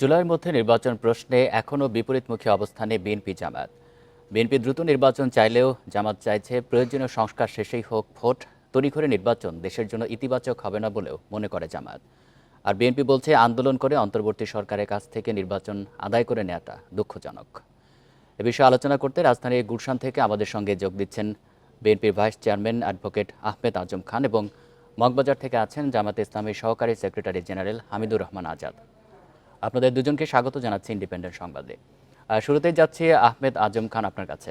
জুলাইয়ের মধ্যে নির্বাচন প্রশ্নে এখনও বিপরীতমুখী অবস্থানে বিএনপি জামাত। বিএনপি দ্রুত নির্বাচন চাইলেও জামাত চাইছে প্রয়োজনীয় সংস্কার শেষেই হোক, ভোট তড়িঘড়ি নির্বাচন দেশের জন্য ইতিবাচক হবে না বলেও মনে করে জামাত। আর বিএনপি বলছে আন্দোলন করে অন্তর্বর্তী সরকারের কাছ থেকে নির্বাচন আদায় করে নেওয়াটা দুঃখজনক। এ বিষয়ে আলোচনা করতে রাজধানীর গুলশান থেকে আমাদের সঙ্গে যোগ দিচ্ছেন বিএনপির vice chairman advocate Ahmed Azam Khan এবং মগবাজার থেকে আছেন জামাতে ইসলামীর সহকারী সেক্রেটারি জেনারেল হামিদুর রহমান আজাদ। আপনাদের দুজনকে স্বাগত জানাচ্ছি ইন্ডিপেন্ডেন্ট সংবাদে। আহ, শুরুতেই যাচ্ছি আহমেদ আজম খান আপনার কাছে।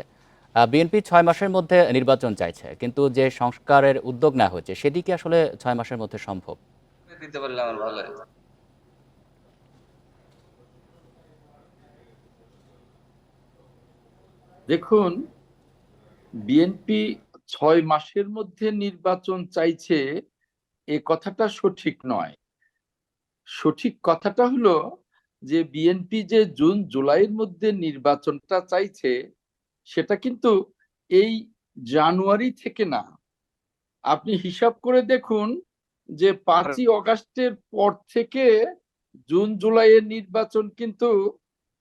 বিএনপি ছয় মাসের মধ্যে নির্বাচন চাইছে কিন্তু যে সংস্কারের উদ্যোগ নেওয়া হয়েছে সেটি কি আসলে ছয় মাসের মধ্যে সম্ভব? দিতে পারলে আমার ভালো হয়। দেখুন বিএনপি ছয় মাসের মধ্যে নির্বাচন চাইছে এ কথাটা সঠিক নয়। সঠিক কথাটা হলো যে বিএনপি যে জুন জুলাইয়ের মধ্যে নির্বাচনটা চাইছে সেটা কিন্তু এই জানুয়ারি থেকে না। আপনি হিসাব করে দেখুন যে পাঁচই অগাস্টের পর থেকে জুন জুলাইয়ের নির্বাচন কিন্তু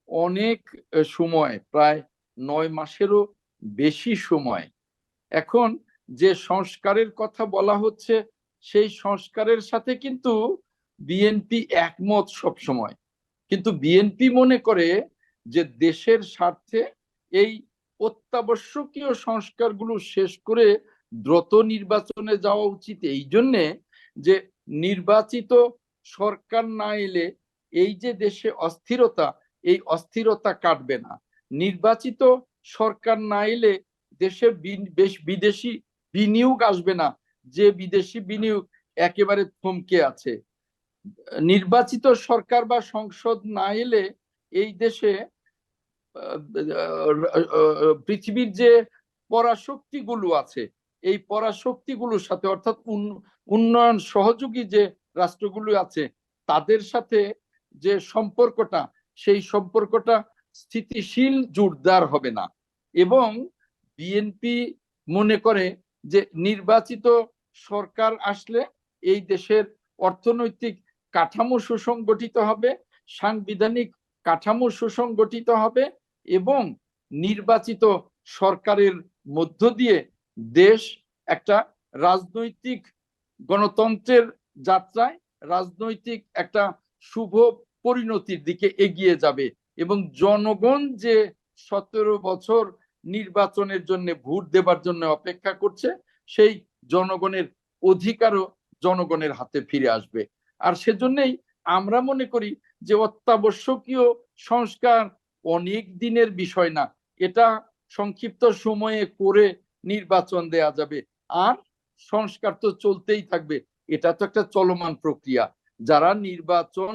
অনেক সময় প্রায় নয় মাসেরও বেশি সময়। এখন যে সংস্কারের কথা বলা হচ্ছে সেই সংস্কারের সাথে কিন্তু বিএনপি একমত সব সময় কিন্তু বিএনপি মনে করে যে দেশের স্বার্থে এই অত্যাবশ্যকীয় সংস্কারগুলো শেষ করে দ্রুত নির্বাচনে যাওয়া উচিত। এই জন্যে যে নির্বাচিত সরকার না এলে এই যে দেশে অস্থিরতা, এই অস্থিরতা কাটবে না। নির্বাচিত সরকার না এলে দেশে বেশ বিদেশি বিনিয়োগ আসবে না। যে বিদেশি বিনিয়োগ একেবারে থমকে আছে। নির্বাচিত সরকার বা সংসদ না এলে এই দেশে পৃথিবীর যে পরাশক্তিগুলো আছে, এই পরাশক্তিগুলোর সাথে অর্থাৎ উন্নয়ন সহযোগী যে রাষ্ট্রগুলো আছে, তাদের সাথে যে সম্পর্কটা, সেই সম্পর্কটা স্থিতিশীল জোরদার হবে না। এবং বিএনপি মনে করে যে নির্বাচিত সরকার আসলে এই দেশের অর্থনৈতিক কাঠামো সুসংগঠিত হবে, সাংবিধানিক কাঠামো সুসংগঠিত হবে এবং নির্বাচিত সরকারের মধ্য দিয়ে দেশ একটা রাজনৈতিক গণতন্ত্রের যাত্রায় রাজনৈতিক একটা শুভ পরিণতির দিকে এগিয়ে যাবে এবং জনগণ যে সতেরো বছর নির্বাচনের জন্য ভোট দেবার জন্য অপেক্ষা করছে, সেই জনগণের অধিকারও জনগণের হাতে ফিরে আসবে। আর সেজন্যই আমরা মনে করি যে অত্যাবশ্যকীয় সংস্কার অনেক দিনের বিষয় না। এটা সংক্ষিপ্ত সময়ে করে নির্বাচন দেয়া যাবে। আর সংস্কার তো চলতেই থাকবে। এটা তো একটা চলমান প্রক্রিয়া। যারা নির্বাচন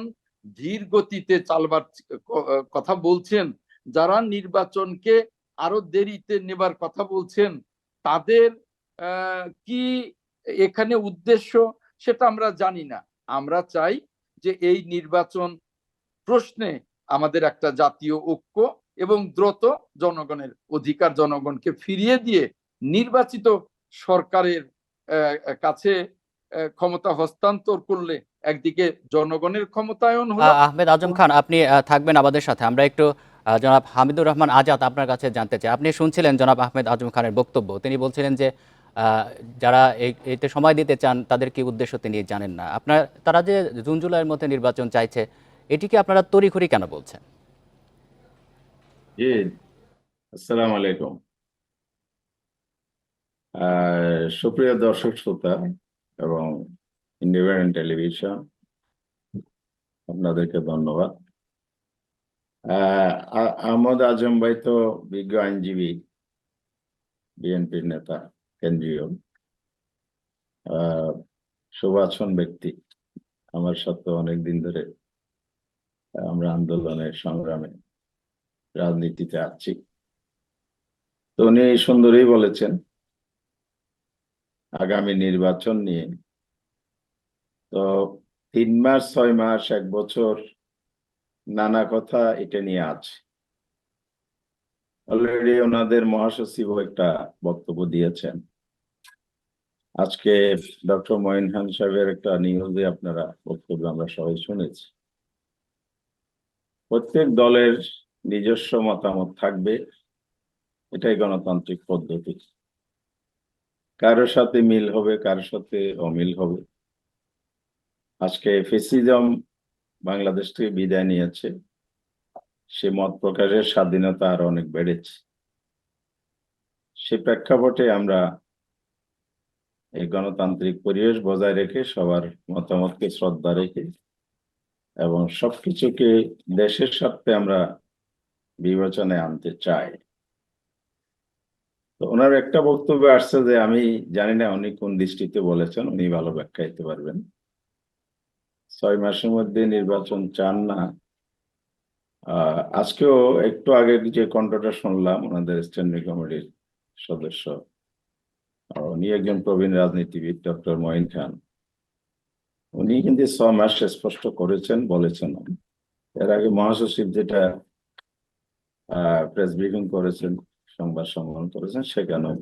ধীর গতিতে চালবার কথা বলছেন, যারা নির্বাচনকে আরও দেরিতে নেবার কথা বলছেন, তাদের কি এখানে উদ্দেশ্য সেটা আমরা জানি না। আমরা চাই যে এই নির্বাচন প্রশ্নে আমাদের একটা জাতীয় ঐক্য এবং দ্রুত জনগণের অধিকার জনগণকে ফিরিয়ে দিয়ে নির্বাচিত সরকারের কাছে ক্ষমতা হস্তান্তর করলে একদিকে জনগণের ক্ষমতায়ন হলো। আহমেদ আজম খান, আপনি থাকবেন আমাদের সাথে। আমরা একটু জনাব হামিদুর রহমান আজাদ আপনার কাছে জানতে চাই। আপনি শুনছিলেন জনাব আহমেদ আজম খানের বক্তব্য। তিনি বলছিলেন যে যারা এতে সময় দিতে চান তাদের কি উদ্দেশ্য তিনি জানেন না? আপনার তারা যে জুন জুলাইয়ের মধ্যে নির্বাচন চাইছে এটিকে আপনারা তড়িঘড়ি কেন বলছেন? জি আসসালামু আলাইকুম। সুপ্রিয় দর্শক শ্রোতা এবং ইন্ডিপেন্ডেন্ট টেলিভিশন আপনাদেরকে ধন্যবাদ। আহ, আহমদ আজম ভাই তো বিজ্ঞ আইনজীবী বিএনপির নেতা। কেন্দ্রীয়। আহ, সুভাষণ ব্যক্তি আমার সাথে অনেক দিন ধরে আমরা আন্দোলনের সংগ্রামে রাজনীতিতে আছি। তো উনি সুন্দরই বলেছেন আগামী নির্বাচন নিয়ে। তো তিন মাস ছয় মাস এক বছর নানা কথা এটা নিয়ে আছে। অলরেডি ওনাদের মহাসচিব একটা বক্তব্য দিয়েছেন। আজকে ডক্টর মঈন খান সাহেবের একটা নিউজে আপনারা বক্তব্য আমরা সবাই শুনেছি। প্রত্যেক দলের নিজস্ব মতামত থাকবে, এটাই গণতান্ত্রিক পদ্ধতি। কারোর সাথে মিল হবে, কারোর সাথে অমিল হবে। আজকে ফেসিজম বাংলাদেশ থেকে বিদায় নিয়েছে। সে মত প্রকাশের স্বাধীনতা আরও অনেক বেড়েছে। সে প্রেক্ষাপটে আমরা এই গণতান্ত্রিক পরিবেশ বজায় রেখে সবার মতামতকে শ্রদ্ধা রেখে এবং সবকিছুকে দেশের স্বার্থে আমরা বিবেচনায় আনতে চাই। তো ওনার একটা বক্তব্য আসছে যে, আমি জানি না উনি কোন দৃষ্টিতে বলেছেন, উনি ভালো ব্যাখ্যা দিতে পারবেন। ছয় মাসের মধ্যে নির্বাচন চান না আজকেও একটু আগে যে কণ্ঠটা শুনলাম ওনাদের স্ট্যান্ডিং কমিটির সদস্য উনি একজন প্রবীণ রাজনীতিবিদ ডক্টর মঈন খান। উনি কিন্তু ছ মাস স্পষ্ট করেছেন বলেছেন। এর আগে মহাসচিব যেটা প্রেস ব্রিফিং করেছেন সংবাদ সম্মেলন করেছেন সেখানেও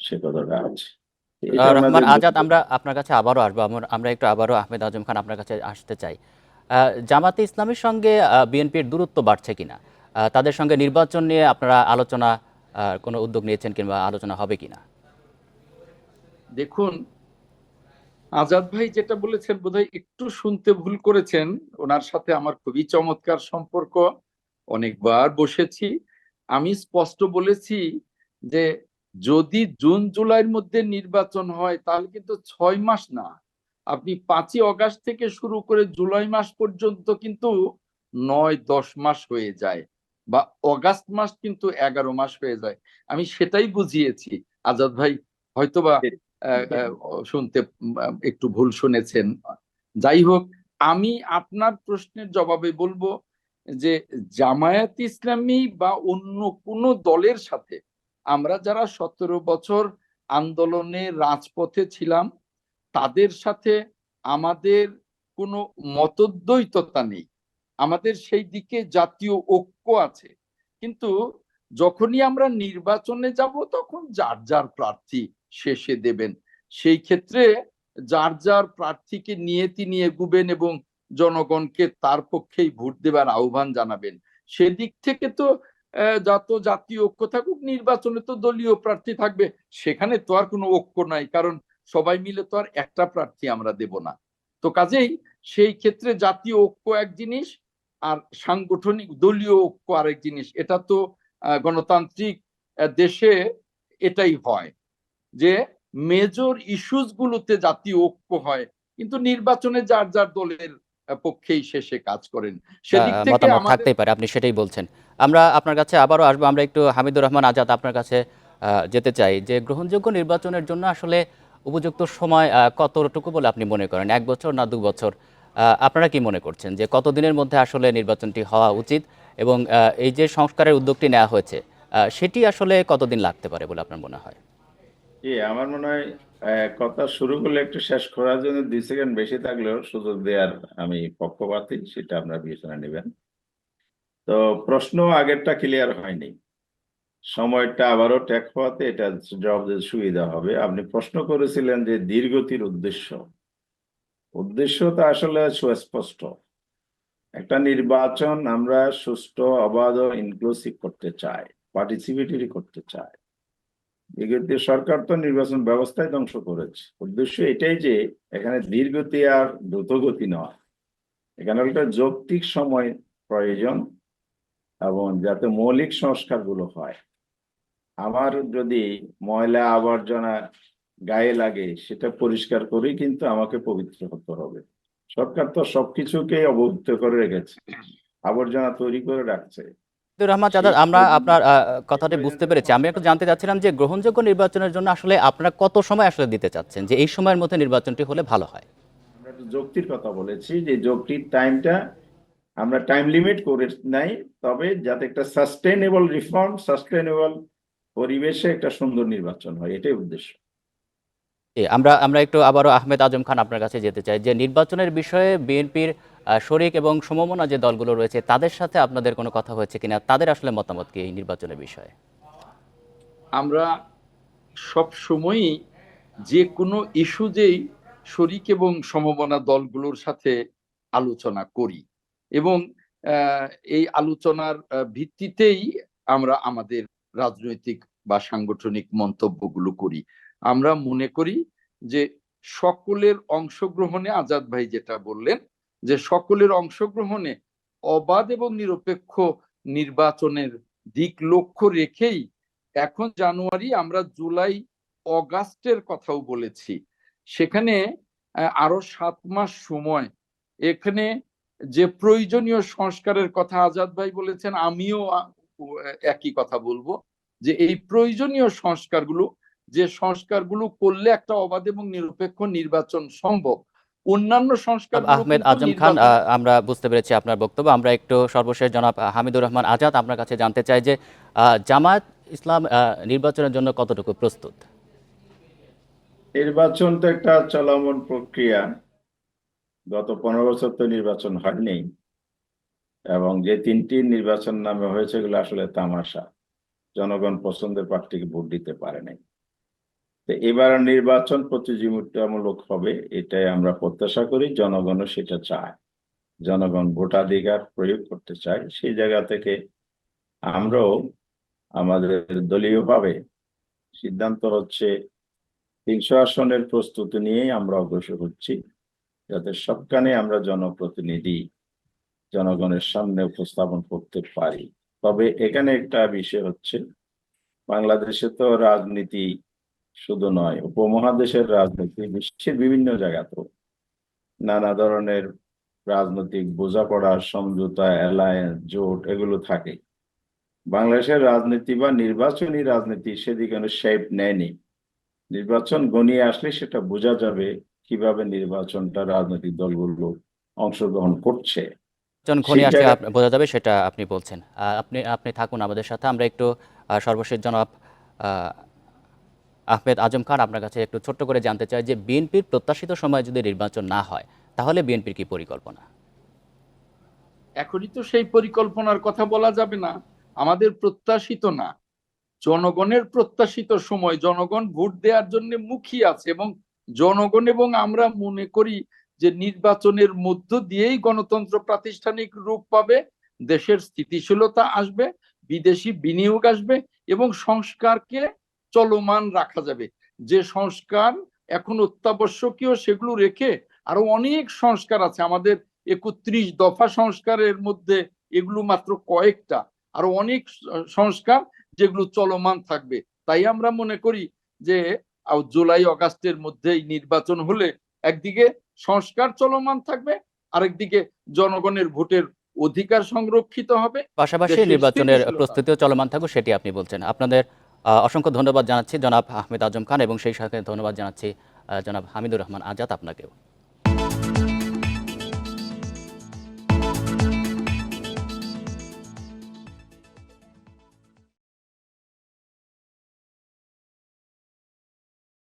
সে কথাটা আছে। রহমান আজাদ আমরা আপনার কাছে আবারও আসব। আমরা- একটু আবারও আহমেদ আজম খান আপনার কাছে আসতে চাই। জামাতে ইসলামের সঙ্গে বিএনপির দূরত্ব বাড়ছে কিনা? তাদের সঙ্গে নির্বাচন নিয়ে আপনারা আলোচনা কোনো উদ্যোগ নিয়েছেন কিংবা আলোচনা হবে কিনা? দেখুন, আজাদ ভাই যেটা বলেছেন বোধহয় একটু শুনতে ভুল করেছেন। ওনার সাথে আমার খুবই চমৎকার সম্পর্ক। অনেকবার বসেছি। আমি স্পষ্ট বলেছি যে, যদি জুন, জুলাইয়ের মধ্যে নির্বাচন হয়, তাহলে কিন্তু ছয় মাস না। আপনি পাঁচই অগাস্ট থেকে শুরু করে জুলাই মাস পর্যন্ত কিন্তু নয় দশ মাস হয়ে যায় বা অগাস্ট মাস কিন্তু এগারো মাস হয়ে যায়। আমি সেটাই বুঝিয়েছি। আজাদ ভাই হয়তোবা শুনতে একটু ভুল শুনেছেন। যাই হোক আমি আপনার প্রশ্নের জবাবে বলব যে জামায়াত ইসলামী বা অন্য কোন দলের সাথে আমরা যারা সতেরো বছর আন্দোলনে রাজপথে ছিলাম তাদের সাথে আমাদের কোনো মতদ্বৈততা নেই। আমাদের সেই দিকে জাতীয় ঐক্য আছে। কিন্তু যখনই আমরা নির্বাচনে যাব, তখন যার যার প্রার্থী শেষে দেবেন। সেই ক্ষেত্রে যার যার প্রার্থীকে নিয়ে তিনি এগুবেন এবং জনগণকে তার পক্ষেই ভোট দেবার আহ্বান জানাবেন। সেদিক থেকে তো যত জাতীয় ঐক্য থাকুক, নির্বাচনে তো দলীয় প্রার্থী থাকবে। সেখানে তো আর কোনো ঐক্য নাই। কারণ সবাই মিলে তো আর একটা প্রার্থী আমরা দেব না। তো কাজেই সেই ক্ষেত্রে জাতীয় ঐক্য এক জিনিস আর সাংগঠনিক দলীয় ঐক্য আরেক জিনিস। এটা তো গণতান্ত্রিক দেশে এটাই হয় যে মেজর ইস্যুস গুলোতে জাতীয় ঐক্য হয় কিন্তু নির্বাচনে যার যার দলের পক্ষেই শেষে কাজ করেন। সেদিক থেকে থাকতেই পারে আপনি সেটাই বলছেন। আমরা আপনার কাছে আবারও আসব আমরা একটু হামিদুর রহমান আজাদ আপনার কাছে আহ, যেতে চাই যে গ্রহণযোগ্য নির্বাচনের জন্য আসলে উপযুক্ত সময় কতটুকু বলে আপনি মনে করেন? এক বছর না দু বছর? আপনারা কি মনে করছেন যে কতদিনের মধ্যে আসলে নির্বাচনটি হওয়া উচিত এবং এই যে সংস্কারের উদ্যোগটি নেওয়া হয়েছে সেটি আসলে কতদিন লাগতে পারে বলে আপনার মনে হয়? জি, আমার মনে হয় কথা শুরু করলে একটু শেষ করার জন্য দুই সেকেন্ড বেশি থাকলেও সুযোগ দেওয়ার আমি পক্ষপাতী, সেটা আপনারা বিবেচনা নেবেন। তো প্রশ্ন আগেরটা ক্লিয়ার হয়নি। সময়টা আবারও ট্যাগ হওয়াতে এটা জবাব দিতে সুবিধা হবে। আপনি প্রশ্ন করেছিলেন যে দীর্ঘতির উদ্দেশ্য। উদ্দেশ্যটা আসলে সুস্পষ্ট। একটা নির্বাচন আমরা সুষ্ঠু, অবাধ ইনক্লুসিভ করতে চাই পার্টিসিপেটরি করতে চাই। বিগত সরকার তো নির্বাচন ব্যবস্থায় ধ্বংস করেছে। উদ্দেশ্য এটাই যে এখানে ধীরগতি আর দ্রুতগতি নয়। এখানে একটা যৌক্তিক সময় প্রয়োজন। এবং যাতে মৌলিক সংস্কারগুলো হয়। আমার যদি ময়লা আবর্জনা গায়ে লাগে সেটা পরিষ্কার করেই কিন্তু আমাকে পবিত্র হতে হবে। সরকার তো সবকিছুকেই অবহিত করে রেখেছে আবর্জনা তৈরি করে রাখছে। রহমান আজাদ আমরা আপনার কথাটি বুঝতে পেরেছি। আমি একটু জানতে চাচ্ছিলাম যে গ্রহণযোগ্য নির্বাচনের জন্য আসলে আপনারা কত সময় আসলে দিতে চাচ্ছেন? যে এই সময়ের মধ্যে নির্বাচনটি হলে ভালো হয়। আমরা যৌক্তির কথা বলেছি যে যৌক্তির টাইমটা আমরা টাইম লিমিট করে নাই তবে যাতে একটা সাস্টেনেবল রিফর্ম সাস্টেনেবল পরিবেশে একটা সুন্দর নির্বাচন হয় এটাই উদ্দেশ্য। আমরা আমরা একটু আবারও আহমেদ আজম খান আপনার কাছে যেতে চাই যে নির্বাচনের বিষয়ে বিএনপির শরিক এবং সমমনা যে দলগুলো রয়েছে তাদের সাথে আপনাদের কোনো কথা হয়েছে কিনা? তাদের আসলে মতামত কি এই নির্বাচনের বিষয়ে? আমরা সব সময়ই যে কোনো ইস্যুজেই শরিক এবং সমমনা দলগুলোর সাথে আলোচনা করি। এবং এই আলোচনার ভিত্তিতেই আমরা আমাদের রাজনৈতিক বা সাংগঠনিক মন্তব্যগুলো করি। আমরা মনে করি যে সকলের অংশগ্রহণে আজাদ ভাই যেটা বললেন, যে সকলের অংশগ্রহণে অবাধ এবং নিরপেক্ষ নির্বাচনের দিক লক্ষ্য রেখেই এখন জানুয়ারি, আমরা জুলাই, অগাস্টের কথাও বলেছি। সেখানে আরও সাত মাস সময়। এখানে যে প্রয়োজনীয় সংস্কারের কথা আজাদ ভাই বলেছেন আমিও একই কথা বলব যে এই প্রয়োজনীয় সংস্কারগুলো যে সংস্কারগুলো করলে একটা অবাধ এবং নিরপেক্ষ নির্বাচন সম্ভব। অন্যান্য সংস্কার আহমেদ আজম খান আহ, আমরা বুঝতে পেরেছি আপনার বক্তব্য। আমরা একটু সর্বশেষ জনাব হামিদুর রহমান আজাদ আপনার কাছে জানতে চাই যে আহ, জামায়াত ইসলাম আহ, নির্বাচনের জন্য কতটুকু প্রস্তুত? নির্বাচন তো একটা চলমান প্রক্রিয়া। গত পনেরো বছর তো নির্বাচন হয়নি এবং যে তিনটি নির্বাচন নামে হয়েছে এগুলো আসলে তামাশা। জনগণ পছন্দের প্রার্থীকে ভোট দিতে পারে নাই। তো এবার নির্বাচন প্রতিযোগিতামূলক হবে, এটাই আমরা প্রত্যাশা করি, জনগণও সেটা চায়। জনগণ ভোটাধিকার প্রয়োগ করতে চায়, সেই জায়গা থেকে আমরাও আমাদের দলীয়ভাবে সিদ্ধান্ত হচ্ছে তিনশো আসনের প্রস্তুতি নিয়েই আমরা অগ্রসর হচ্ছি। যাতে সবখানে আমরা জনপ্রতিনিধি, জনগণের সামনে উপস্থাপন করতে পারি। তবে এখানে একটা বিষয় হচ্ছে, বাংলাদেশে তো রাজনীতি শুধু নয়, উপমহাদেশের রাজনীতি বিশ্বের বিভিন্ন জায়গাতেও নানা ধরনের রাজনৈতিক বোঝাপড়া, সমঝোতা, অ্যালায়েন্স, জোট এগুলো থাকে। বাংলাদেশের রাজনীতি বা নির্বাচনী রাজনীতি সেদিকে কোনো শেপ নেয়নি। নির্বাচন গনিয়ে আসলে সেটা বোঝা যাবে কীভাবে নির্বাচনটা রাজনৈতিক দলগুলো অংশগ্রহণ করছে? আসলে বোঝা যাবে সেটা আপনি বলছেন। আপনি আপনি থাকুন আমাদের সাথে। আমরা একটু সর্বশেষ জনাব আহমেদ আজম খান আপনার কাছে একটু ছোট্ট করে জানতে চাই যে বিএনপির প্রত্যাশিত সময় যদি নির্বাচন না হয় তাহলে বিএনপির কি পরিকল্পনা? এখনই তো সেই পরিকল্পনার কথা বলা যাবে না। আমাদের প্রত্যাশিত না। জনগণের প্রত্যাশিত সময় জনগণ ভোট দেওয়ার জন্য মুখী আছে এবং জনগণ এবং আমরা মনে করি যে নির্বাচনের মধ্য দিয়েই গণতন্ত্র প্রাতিষ্ঠানিক রূপ পাবে, দেশের স্থিতিশীলতা আসবে, বিদেশি বিনিয়োগ আসবে এবং সংস্কারকে চলমান রাখা যাবে। যে সংস্কার এখন অত্যাবশ্যকীয় সেগুলো রেখে আরও অনেক সংস্কার আছে। আমাদের একত্রিশ দফা সংস্কারের মধ্যে এগুলো মাত্র কয়েকটা। আরও অনেক সংস্কার যেগুলো চলমান থাকবে। তাই আমরা মনে করি যে জুলাই অগাস্টের মধ্যেই নির্বাচন হলে একদিকে সংস্কার চলমান থাকবে আরেকদিকে জনগণের ভোটের অধিকার সংরক্ষিত হবে। পাশাপাশি নির্বাচনের। প্রস্তুতিও চলমান থাকবে সেটি আপনি বলছেন। আপনাদের আহ, অসংখ্য ধন্যবাদ জানাচ্ছি জনাব আহমেদ আজম খান এবং সেই সাথে ধন্যবাদ জানাচ্ছি জনাব হামিদুর রহমান আজাদ আপনাকেও।